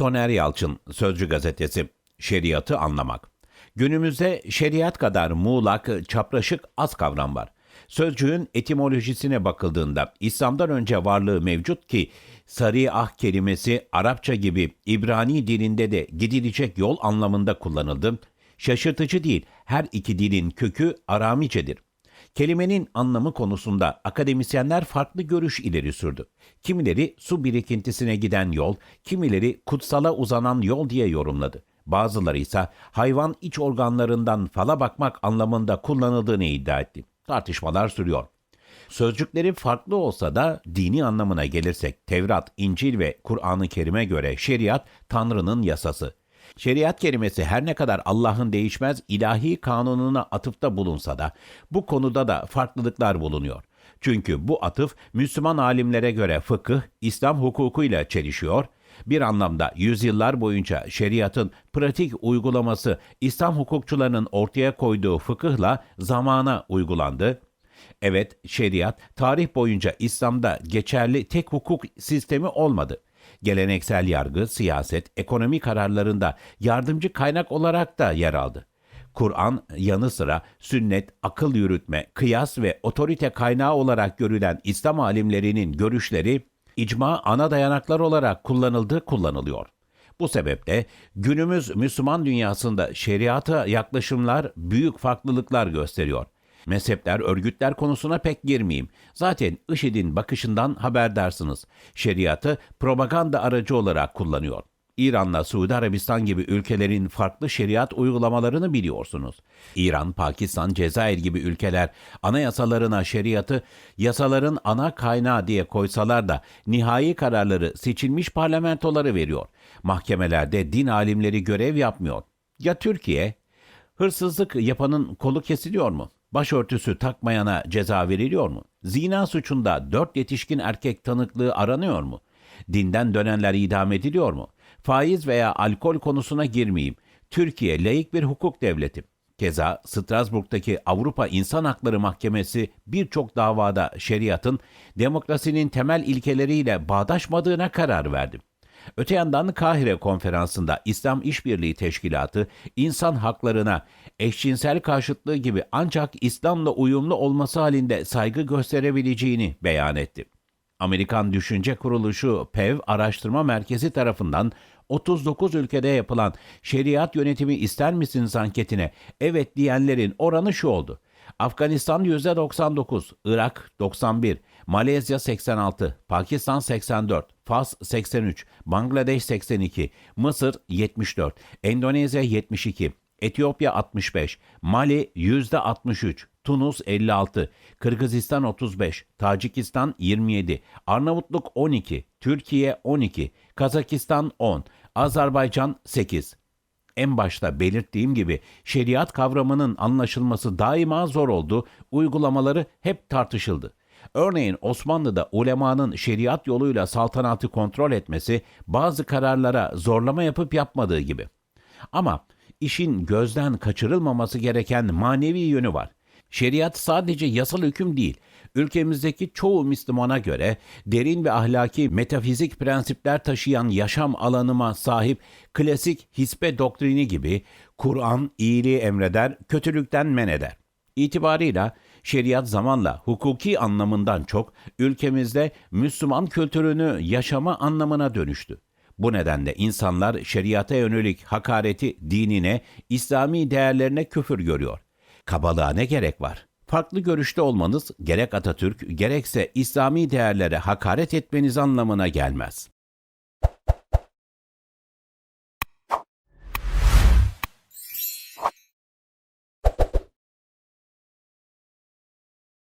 Soner Yalçın, Sözcü Gazetesi, Şeriatı Anlamak. Günümüzde şeriat kadar muğlak, çapraşık az kavram var. Sözcüğün etimolojisine bakıldığında İslam'dan önce varlığı mevcut ki sarih kelimesi Arapça gibi İbrani dilinde de gidilecek yol anlamında kullanıldı. Şaşırtıcı değil, her iki dilin kökü Aramicedir. Kelimenin anlamı konusunda akademisyenler farklı görüş ileri sürdü. Kimileri su birikintisine giden yol, kimileri kutsala uzanan yol diye yorumladı. Bazıları ise hayvan iç organlarından fala bakmak anlamında kullanıldığını iddia etti. Tartışmalar sürüyor. Sözcükleri farklı olsa da dini anlamına gelirsek Tevrat, İncil ve Kur'an-ı Kerim'e göre şeriat Tanrı'nın yasası. Şeriat kelimesi her ne kadar Allah'ın değişmez ilahi kanununa atıfta bulunsa da bu konuda da farklılıklar bulunuyor. Çünkü bu atıf Müslüman alimlere göre fıkıh, İslam hukukuyla çelişiyor. Bir anlamda yüzyıllar boyunca şeriatın pratik uygulaması İslam hukukçularının ortaya koyduğu fıkıhla zamana uygulandı. Evet, şeriat tarih boyunca İslam'da geçerli tek hukuk sistemi olmadı. Geleneksel yargı, siyaset, ekonomi kararlarında yardımcı kaynak olarak da yer aldı. Kur'an yanı sıra sünnet, akıl yürütme, kıyas ve otorite kaynağı olarak görülen İslam alimlerinin görüşleri icma ana dayanaklar olarak kullanıldı, kullanılıyor. Bu sebeple günümüz Müslüman dünyasında şeriata yaklaşımlar büyük farklılıklar gösteriyor. Mezhepler, örgütler konusuna pek girmeyeyim. Zaten IŞİD'in bakışından haberdarsınız. Şeriatı propaganda aracı olarak kullanıyor. İran'la Suudi Arabistan gibi ülkelerin farklı şeriat uygulamalarını biliyorsunuz. İran, Pakistan, Cezayir gibi ülkeler anayasalarına şeriatı yasaların ana kaynağı diye koysalar da nihai kararları seçilmiş parlamentoları veriyor. Mahkemelerde din alimleri görev yapmıyor. Ya Türkiye? Hırsızlık yapanın kolu kesiliyor mu? Başörtüsü takmayana ceza veriliyor mu? Zina suçunda dört yetişkin erkek tanıklığı aranıyor mu? Dinden dönenler idam ediliyor mu? Faiz veya alkol konusuna girmeyeyim. Türkiye layık bir hukuk devleti. Keza Strasbourg'daki Avrupa İnsan Hakları Mahkemesi birçok davada şeriatın demokrasinin temel ilkeleriyle bağdaşmadığına karar verdi. Öte yandan Kahire Konferansı'nda İslam İşbirliği Teşkilatı insan haklarına eşcinsel karşıtlığı gibi ancak İslam'la uyumlu olması halinde saygı gösterebileceğini beyan etti. Amerikan Düşünce Kuruluşu PEV Araştırma Merkezi tarafından 39 ülkede yapılan şeriat yönetimi ister misiniz anketine evet diyenlerin oranı şu oldu. Afganistan %99, Irak 91, Malezya 86, Pakistan 84, Fas 83, Bangladeş 82, Mısır 74, Endonezya 72, Etiyopya 65, Mali %63, Tunus 56, Kırgızistan 35, Tacikistan 27, Arnavutluk 12, Türkiye 12, Kazakistan 10, Azerbaycan 8. En başta belirttiğim gibi şeriat kavramının anlaşılması daima zor oldu, uygulamaları hep tartışıldı. Örneğin Osmanlı'da ulemanın şeriat yoluyla saltanatı kontrol etmesi bazı kararlara zorlama yapıp yapmadığı gibi. Ama işin gözden kaçırılmaması gereken manevi yönü var. Şeriat sadece yasal hüküm değil, ülkemizdeki çoğu Müslümana göre derin ve ahlaki metafizik prensipler taşıyan yaşam alanıma sahip klasik hisbe doktrini gibi Kur'an iyiliği emreder, kötülükten men eder. İtibarıyla şeriat zamanla hukuki anlamından çok ülkemizde Müslüman kültürünü yaşama anlamına dönüştü. Bu nedenle insanlar şeriata yönelik hakareti dinine, İslami değerlerine küfür görüyor. Kabalığa ne gerek var? Farklı görüşte olmanız gerek Atatürk gerekse İslami değerlere hakaret etmeniz anlamına gelmez.